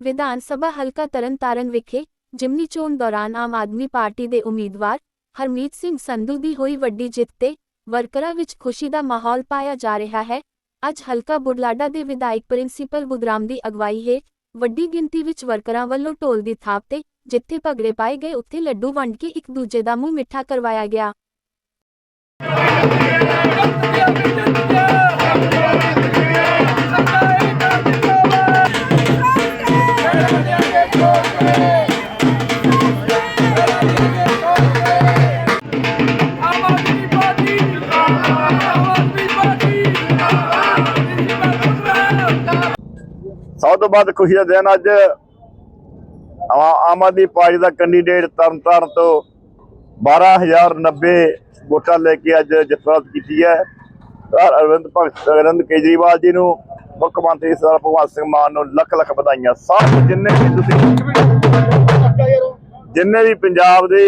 ਵਿਧਾਨ ਸਭਾ ਹਲਕਾ ਤਰਨਤਾਰਨ ਵਿਖੇ ਜਿਮਨੀ ਚੋਣ ਦੌਰਾਨ ਆਮ ਆਦਮੀ ਪਾਰਟੀ ਦੇ ਉਮੀਦਵਾਰ ਹਰਮੀਤ ਸਿੰਘ ਸੰਧੂ ਦੀ ਹੋਈ ਵੱਡੀ ਜਿੱਤ ਤੇ ਵਰਕਰਾਂ ਵਿੱਚ ਖੁਸ਼ੀ ਦਾ ਮਾਹੌਲ ਪਾਇਆ ਜਾ ਰਿਹਾ ਹੈ। ਅੱਜ ਹਲਕਾ ਬੁਰਲਾਡਾ ਦੇ ਵਿਧਾਇਕ ਪ੍ਰਿੰਸੀਪਲ ਬੁਦਰਾਮ ਦੀ ਅਗਵਾਈ ਹੇਠ ਵੱਡੀ ਗਿਣਤੀ ਵਿੱਚ ਵਰਕਰਾਂ ਵੱਲੋਂ ਢੋਲ ਦੀ ਥਾਪ ਤੇ ਜਿੱਥੇ ਭਗੜੇ ਪਾਏ ਗਏ, ਉੱਥੇ ਲੱਡੂ ਵੰਡ ਕੇ ਇੱਕ ਦੂਜੇ ਦਾ ਮੂੰਹ ਮਿੱਠਾ ਕਰਵਾਇਆ ਗਿਆ। ਬਹੁਤ ਤੋਂ ਵੱਧ ਖੁਸ਼ੀ ਦਾ ਦਿਨ ਅੱਜ। ਆਮ ਆਦਮੀ ਪਾਰਟੀ ਦਾ ਕੈਂਡੀਡੇਟ ਤਰਨਤਾਰਨ ਤੋਂ 12090 ਵੋਟਾਂ ਲੈ ਕੇ ਅੱਜ ਜਿੱਤ ਕੀਤੀ ਹੈ। ਅਰਵਿੰਦ ਭਗਤ, ਅਰਵਿੰਦ ਕੇਜਰੀਵਾਲ ਜੀ ਨੂੰ ਮੁੱਖ ਮੰਤਰੀ ਸਰਦਾਰ ਭਗਵੰਤ ਸਿੰਘ ਮਾਨ ਨੂੰ ਲੱਖ ਲੱਖ ਵਧਾਈਆਂ। ਸਭ ਜਿੰਨੇ ਵੀ ਤੁਸੀਂ ਜਿੰਨੇ ਵੀ ਪੰਜਾਬ ਦੇ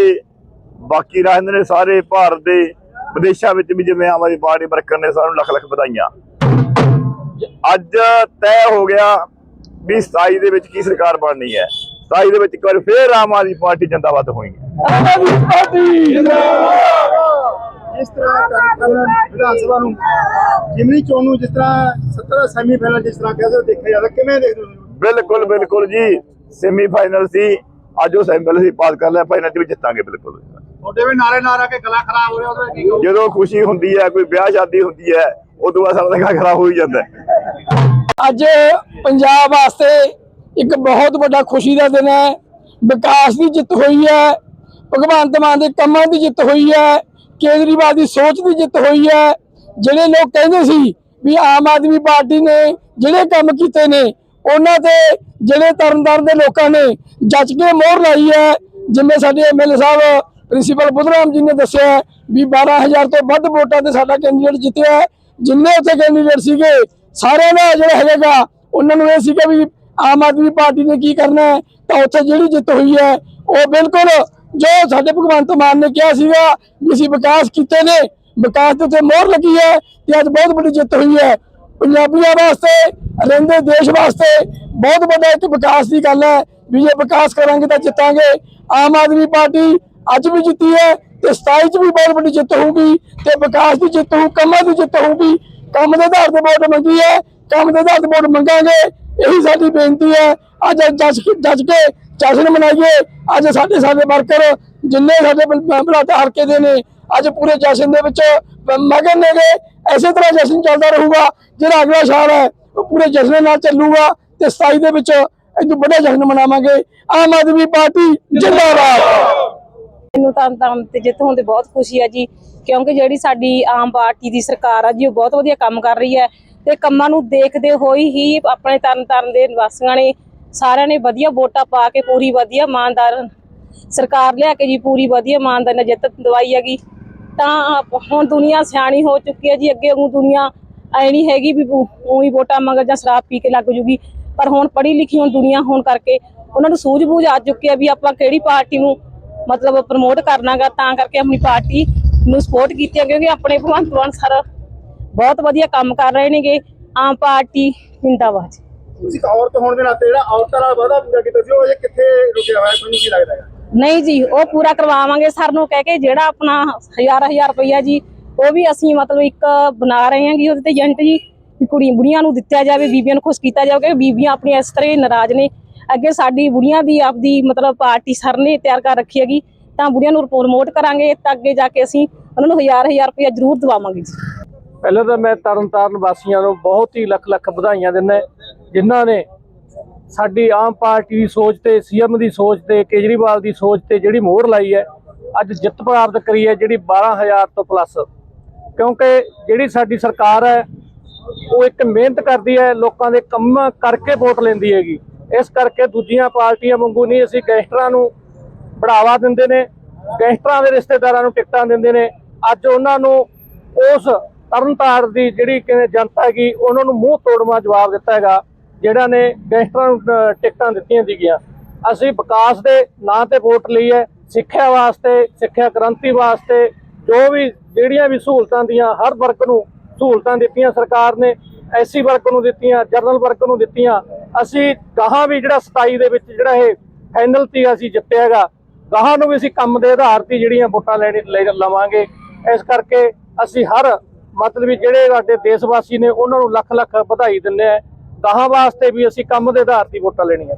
ਬਾਕੀ ਰਹਿੰਦੇ ਨੇ ਸਾਰੇ ਭਾਰਤ ਦੇ, ਵਿਦੇਸ਼ਾਂ ਵਿੱਚ ਵੀ ਜਿਵੇਂ ਆਮ ਆਦਮੀ ਪਾਰਟੀ ਵਰਕਰ ਨੇ, ਸਾਨੂੰ ਲੱਖ ਲੱਖ ਵਧਾਈਆਂ। ਅੱਜ ਤੈਅ ਹੋ ਗਿਆ ਵੀ 27 ਦੇ ਵਿੱਚ ਕੀ ਸਰਕਾਰ ਬਣਨੀ ਹੈ? 27 ਦੇ ਵਿੱਚ ਇੱਕ ਵਾਰ ਫੇਰ ਆਮ ਆਦਮੀ ਪਾਰਟੀ ਜਿੰਦਾਬਾਦ ਹੋਣੀ ਹੈ। ਆਮ ਆਦਮੀ ਪਾਰਟੀ ਜਿਸ ਤਰ੍ਹਾਂ ਤਰਨਤਾਰਨ ਵਿਧਾਨ ਸਭਾ ਨੂੰ ਜਿਮਨੀ ਚੋਣ ਨੂੰ ਜਿਸ ਤਰ੍ਹਾਂ 70 ਸੈਮੀ ਫਾਈਨਲ ਜਿਸ ਤਰ੍ਹਾਂ ਕਹਿੰਦੇ ਦੇਖਿਆ ਜਾਂਦਾ ਕਿਵੇਂ ਦੇਖਦੇ ਹੋ ਬਿਲਕੁਲ ਬਿਲਕੁਲ ਜੀ। ਸੈਮੀ ਫਾਈਨਲ ਸੀ। ਅੱਜ ਉਹ ਸੈਮੀ ਫਾਈਨਲ ਸੀ ਪਾਸ ਕਰ ਲਿਆ ਫਾਈਨਲ ਵੀ ਜਿੱਤਾਂਗੇ ਬਿਲਕੁਲ। ਤੁਹਾਡੇ ਵੀ ਨਾਰੇ ਨਾਰਾ ਕੇ ਗਲਾ ਖਰਾਬ ਹੋ ਰਿਹਾ ਉਹਦੇ ਕੀ ਕਹੋ ਜਦੋਂ ਖੁਸ਼ੀ ਹੁੰਦੀ ਹੈ ਕੋਈ ਵਿਆਹ ਸ਼ਾਦੀ ਹੁੰਦੀ ਹੈ ਉਦੋਂ ਬਾਅਦ ਸਾਡਾ ਤਾਂ ਖਰਾ ਹੋ ਹੀ ਜਾਂਦਾ ਹੈ। ਅੱਜ ਪੰਜਾਬ ਵਾਸਤੇ ਇੱਕ ਬਹੁਤ ਵੱਡਾ ਖੁਸ਼ੀ ਦਾ ਦਿਨ ਹੈ। ਵਿਕਾਸ ਦੀ ਜਿੱਤ ਹੋਈ ਹੈ। ਭਗਵੰਤ ਮਾਨ ਦੇ ਕੰਮਾਂ ਦੀ ਜਿੱਤ ਹੋਈ ਹੈ। ਕੇਜਰੀਵਾਲ ਦੀ ਸੋਚ ਦੀ ਜਿੱਤ ਹੋਈ ਹੈ। ਜਿਹੜੇ ਲੋਕ ਕਹਿੰਦੇ ਸੀ ਵੀ ਆਮ ਆਦਮੀ ਪਾਰਟੀ ਨੇ ਜਿਹੜੇ ਕੰਮ ਕੀਤੇ ਨੇ, ਉਹਨਾਂ ਤੇ ਜਿਹੜੇ ਤਰਨਤਾਰਨ ਦੇ ਲੋਕਾਂ ਨੇ ਜੱਜ ਕੇ ਮੋਹਰ ਲਾਈ ਹੈ। ਜਿਵੇਂ ਸਾਡੇ ਐਮਐਲਏ ਸਾਹਿਬ, ਪ੍ਰਿੰਸੀਪਲ ਬੁਧਰਾਮ ਜੀ ਨੇ ਦੱਸਿਆ ਹੈ ਵੀ 12000 ਤੋਂ ਵੱਧ ਵੋਟਾਂ ਤੇ ਸਾਡਾ ਕੈਂਡੀਡੇਟ ਜਿੱਤਿਆ। ਜਿੰਨੇ ਉੱਥੇ ਕੈਂਡੀਡੇਟ ਸੀਗੇ ਸਾਰਿਆਂ ਦਾ ਜਿਹੜਾ ਹੈਗਾ ਉਹਨਾਂ ਨੂੰ ਇਹ ਸੀਗਾ ਵੀ ਆਮ ਆਦਮੀ ਪਾਰਟੀ ਨੇ ਕੀ ਕਰਨਾ ਹੈ, ਤਾਂ ਉੱਥੇ ਜਿਹੜੀ ਜਿੱਤ ਹੋਈ ਹੈ, ਉਹ ਬਿਲਕੁਲ ਜੋ ਸਾਡੇ ਭਗਵੰਤ ਮਾਨ ਨੇ ਕਿਹਾ ਸੀਗਾ ਵੀ ਅਸੀਂ ਵਿਕਾਸ ਕੀਤੇ ਨੇ, ਵਿਕਾਸ ਦੇ ਉੱਤੇ ਮੋਹਰ ਲੱਗੀ ਹੈ ਤੇ ਅੱਜ ਬਹੁਤ ਵੱਡੀ ਜਿੱਤ ਹੋਈ ਹੈ। ਪੰਜਾਬੀਆਂ ਵਾਸਤੇ, ਰਹਿੰਦੇ ਦੇਸ਼ ਵਾਸਤੇ ਬਹੁਤ ਵੱਡਾ ਇੱਕ ਵਿਕਾਸ ਦੀ ਗੱਲ ਹੈ, ਵੀ ਜੇ ਵਿਕਾਸ ਕਰਾਂਗੇ ਤਾਂ ਜਿੱਤਾਂਗੇ। ਆਮ ਆਦਮੀ ਪਾਰਟੀ ਅੱਜ ਵੀ ਜਿੱਤੀ ਹੈ ਤੇ 27 ਚ ਵੀ ਬਹੁਤ ਵੱਡੀ ਜਿੱਤ ਹੋਊਗੀ ਤੇ ਵਿਕਾਸ ਦੀ ਜਿੱਤ ਹੋਊ, ਕੰਮਾਂ ਦੀ ਜਿੱਤ ਹੋਊਗੀ। ਕੰਮ ਦੇ ਆਧਾਰ ਤੇ ਵੋਟ ਮੰਗੀ ਹੈ, ਕੰਮ ਦੇ ਆਧਾਰ ਤੇ ਵੋਟ ਮੰਗਾਂਗੇ, ਇਹੀ ਸਾਡੀ ਬੇਨਤੀ ਹੈ। ਅੱਜ ਜੱਜ ਜੱਜ ਕੇ ਜਸ਼ਨ ਮਨਾਈਏ, ਅੱਜ ਸਾਡੇ ਸਾਡੇ ਵਰਕਰ ਜਿੰਨੇ ਸਾਡੇ ਬਲਾਟ ਹਲਕੇ ਦੇ ਨੇ, ਅੱਜ ਪੂਰੇ ਜਸ਼ਨ ਦੇ ਵਿੱਚ ਮਗਨ ਨੇਗੇ। ਐਸੇ ਤਰ੍ਹਾਂ ਜਸ਼ਨ ਚੱਲਦਾ ਰਹੂਗਾ, ਜਿਹੜਾ ਅਗਲਾ ਸਾਲ ਹੈ, ਉਹ ਪੂਰੇ ਜਸ਼ਨ ਨਾਲ ਚੱਲੂਗਾ ਤੇ 27 ਦੇ ਵਿੱਚ ਇਦੋਂ ਵੱਡਾ ਜਸ਼ਨ ਮਨਾਵਾਂਗੇ। ਆਮ ਆਦਮੀ ਪਾਰਟੀ ਜਿੰਦਾਬਾਦ। ਮੈਨੂੰ ਤਾਂ ਤਾਂ ਤੇ ਜਿੱਤ ਹੋਣ ਤੇ ਬਹੁਤ ਖੁਸ਼ੀ ਆ ਜੀ, ਕਿਉਂਕਿ ਜਿਹੜੀ ਸਾਡੀ ਆਮ ਪਾਰਟੀ ਦੀ ਸਰਕਾਰ ਆ ਜੀ, ਉਹ ਬਹੁਤ ਵਧੀਆ ਕੰਮ ਕਰ ਰਹੀ ਹੈ ਤੇ ਕੰਮਾਂ ਨੂੰ ਦੇਖਦੇ ਹੋਈ ਹੀ ਆਪਣੇ ਤਰਨ ਤਾਰਨ ਦੇ ਨਿਵਾਸੀਆਂ ਨੇ ਸਾਰਿਆਂ ਨੇ ਵਧੀਆ ਵੋਟਾਂ ਪਾ ਕੇ ਪੂਰੀ ਵਧੀਆ ਇਮਾਨਦਾਰ ਸਰਕਾਰ ਲਿਆ ਕੇ ਜੀ, ਪੂਰੀ ਵਧੀਆ ਇਮਾਨਦਾਰ ਨਾਲ ਜਿੱਤ ਦਵਾਈ ਹੈਗੀ ਤਾਂ ਹੁਣ ਦੁਨੀਆ ਸਿਆਣੀ ਹੋ ਚੁੱਕੀ ਹੈ ਜੀ, ਅੱਗੇ ਉਹ ਦੁਨੀਆ ਐ ਨਹੀਂ ਹੈਗੀ ਵੀ ਉਹੀ ਵੋਟਾਂ ਮੰਗ ਜਾਂ ਸ਼ਰਾਬ ਪੀ ਕੇ ਲੱਗ ਜੂਗੀ, ਪਰ ਹੁਣ ਪੜ੍ਹੀ ਲਿਖੀ ਹੁਣ ਦੁਨੀਆ ਹੋਣ ਕਰਕੇ ਉਹਨਾਂ ਨੂੰ ਸੂਝ-ਬੂਝ ਆ ਚੁੱਕੀ ਹੈ ਵੀ ਆਪਾਂ ਕਿਹੜੀ ਪਾਰਟੀ ਨੂੰ ਮਤਲਬ ਪ੍ਰਮੋਟ ਕਰਨਾਗਾ ਤਾਂ ਕਰਕੇ ਆਪਣੀ ਪਾਰਟੀ ਨੂੰ ਸਪੋਰਟ ਕੀਤੀ ਹੈ ਕਿਉਂਕਿ ਆਪਣੇ ਭਗਵੰਤ ਮਾਨ ਸਰ ਬਹੁਤ ਵਧੀਆ ਕੰਮ ਕਰ ਰਹੇ ਨੇਗੇ ਆਮ ਪਾਰਟੀ ਜਿੰਦਾਬਾਦ। ਤੁਸੀਂ ਔਰਤ ਹੋਣ ਦੇ ਨਾਤੇ ਜਿਹੜਾ ਔਰਤਾਂ ਨਾਲ ਵਾਅਦਾ ਪੂਰਾ ਕੀਤਾ ਸੀ ਉਹ ਅਜੇ ਕਿੱਥੇ ਰੁਕਿਆ ਹੋਇਆ ਤੁਹਾਨੂੰ ਕੀ ਲੱਗਦਾ ਹੈ ਨਹੀਂ ਜੀ ਉਹ ਪੂਰਾ ਕਰਵਾਵਾਂਗੇ ਸਰ ਨੂੰ ਕਹਿ ਕੇ ਜਿਹੜਾ ਆਪਣਾ ਹਜ਼ਾਰ ਹਜ਼ਾਰ ਰੁਪਈਆ ਜੀ ਉਹ ਵੀ ਅਸੀਂ ਮਤਲਬ ਇੱਕ ਬਣਾ ਰਹੇ ਹਾਂ ਕਿ ਉਹਦੇ ਤੇ ਏਜੰਟ ਜੀ ਕੁੜੀ ਬੁੜੀਆਂ ਨੂੰ ਦਿੱਤਾ ਜਾਵੇ ਬੀਬੀਆਂ ਨੂੰ ਖੁਸ਼ ਕੀਤਾ ਜਾਵੇ ਕਿ ਬੀਬੀਆਂ ਆਪਣੀਆਂ ਇਸ ਤਰ੍ਹਾਂ ਨਾਰਾਜ਼ ਨੇ। ਅੱਗੇ ਸਾਡੀ ਬੁੜੀਆਂ ਦੀ ਆਪਦੀ ਮਤਲਬ ਪਾਰਟੀ ਸਰ ਨੇ ਤਿਆਰ ਕਰ ਰੱਖੀ ਹੈਗੀ, ਤਾਂ ਬੁੜੀਆਂ ਨੂੰ ਪ੍ਰਮੋਟ ਕਰਾਂਗੇ, ਤਾਂ ਅੱਗੇ ਜਾ ਕੇ ਅਸੀਂ ਉਹਨਾਂ ਨੂੰ ਹਜ਼ਾਰ ਹਜ਼ਾਰ ਰੁਪਈਆ ਜ਼ਰੂਰ ਦਵਾਵਾਂਗੇ ਜੀ। ਪਹਿਲਾਂ ਤਾਂ ਮੈਂ ਤਰਨਤਾਰਨ ਵਾਸੀਆਂ ਨੂੰ ਬਹੁਤ ਹੀ ਲੱਖ ਲੱਖ ਵਧਾਈਆਂ ਦਿੰਦਾ ਜਿਨ੍ਹਾਂ ਨੇ ਸਾਡੀ ਆਮ ਪਾਰਟੀ ਦੀ ਸੋਚ ਤੇ, ਸੀਐਮ ਦੀ ਸੋਚ ਤੇ, ਕੇਜਰੀਵਾਲ ਦੀ ਸੋਚ ਤੇ ਜਿਹੜੀ ਮੋਹਰ ਲਾਈ ਹੈ, ਅੱਜ ਜਿੱਤ ਪ੍ਰਾਪਤ ਕਰੀ ਹੈ, ਜਿਹੜੀ 12000 ਤੋਂ ਪਲੱਸ ਕਿਉਂਕਿ ਜਿਹੜੀ ਸਾਡੀ ਸਰਕਾਰ ਹੈ, ਉਹ ਇੱਕ ਮਿਹਨਤ ਕਰਦੀ ਹੈ, ਲੋਕਾਂ ਦੇ ਕੰਮ ਕਰਕੇ ਵੋਟ ਲੈਂਦੀ ਹੈਗੀ। ਇਸ ਕਰਕੇ ਦੂਜੀਆਂ ਪਾਰਟੀਆਂ ਵਾਂਗੂ ਨਹੀਂ ਅਸੀਂ ਗੈਂਗਸਟਰਾਂ ਨੂੰ ਬੜਾਵਾ ਦਿੰਦੇ ਨੇ, ਗੈਂਗਸਟਰਾਂ ਦੇ ਰਿਸ਼ਤੇਦਾਰਾਂ ਨੂੰ ਟਿਕਟਾਂ ਦਿੰਦੇ ਨੇ। ਅੱਜ ਉਹਨਾਂ ਨੂੰ ਉਸ ਤਰਨਤਾਰ ਦੀ ਜਿਹੜੀ ਕਿ ਜਨਤਾ ਹੈਗੀ, ਉਹਨਾਂ ਨੂੰ ਮੂੰਹ ਤੋੜਵਾ ਜਵਾਬ ਦਿੱਤਾ ਹੈਗਾ, ਜਿਹੜਾ ਨੇ ਗੈਂਗਸਟਰਾਂ ਨੂੰ ਟਿਕਟਾਂ ਦਿੱਤੀਆਂ ਸੀਗੀਆਂ। ਅਸੀਂ ਵਿਕਾਸ ਦੇ ਨਾਂ ਤੇ ਵੋਟ ਲਈ ਹੈ, ਸਿੱਖਿਆ ਵਾਸਤੇ, ਸਿੱਖਿਆ ਕ੍ਰਾਂਤੀ ਵਾਸਤੇ, ਜੋ ਵੀ ਜਿਹੜੀਆਂ ਵੀ ਸਹੂਲਤਾਂ ਦੀਆਂ, ਹਰ ਵਰਗ ਨੂੰ ਸਹੂਲਤਾਂ ਦਿੱਤੀਆਂ ਸਰਕਾਰ ਨੇ ਐਸੀ ਵਰਗ ਨੂੰ ਦਿੱਤੀਆਂ, ਜਨਰਲ ਵਰਗ ਨੂੰ ਦਿੱਤੀਆਂ ਅਸੀਂ ਗਾਹਾਂ ਵੀ ਜਿਹੜਾ 27 ਦੇ ਵਿੱਚ ਜਿਹੜਾ ਇਹ ਫਾਈਨਲ ਤੇ ਅਸੀਂ ਜਿੱਤਿਆ ਹੈਗਾ ਗਾਹਾਂ ਨੂੰ ਵੀ ਅਸੀਂ ਕੰਮ ਦੇ ਆਧਾਰ ਤੇ ਜਿਹੜੀਆਂ ਵੋਟਾਂ ਲੈਣੀ ਲੈ ਲਵਾਂਗੇ। ਇਸ ਕਰਕੇ ਅਸੀਂ ਹਰ ਮਤਲਬ ਵੀ ਜਿਹੜੇ ਸਾਡੇ ਦੇਸ਼ ਵਾਸੀ ਨੇ, ਉਹਨਾਂ ਨੂੰ ਲੱਖ ਲੱਖ ਵਧਾਈ ਦਿੰਦੇ ਆ। ਗਾਹਾਂ ਵਾਸਤੇ ਵੀ ਅਸੀਂ ਕੰਮ ਦੇ ਆਧਾਰ ਤੇ ਵੋਟਾਂ ਲੈਣੀਆਂ।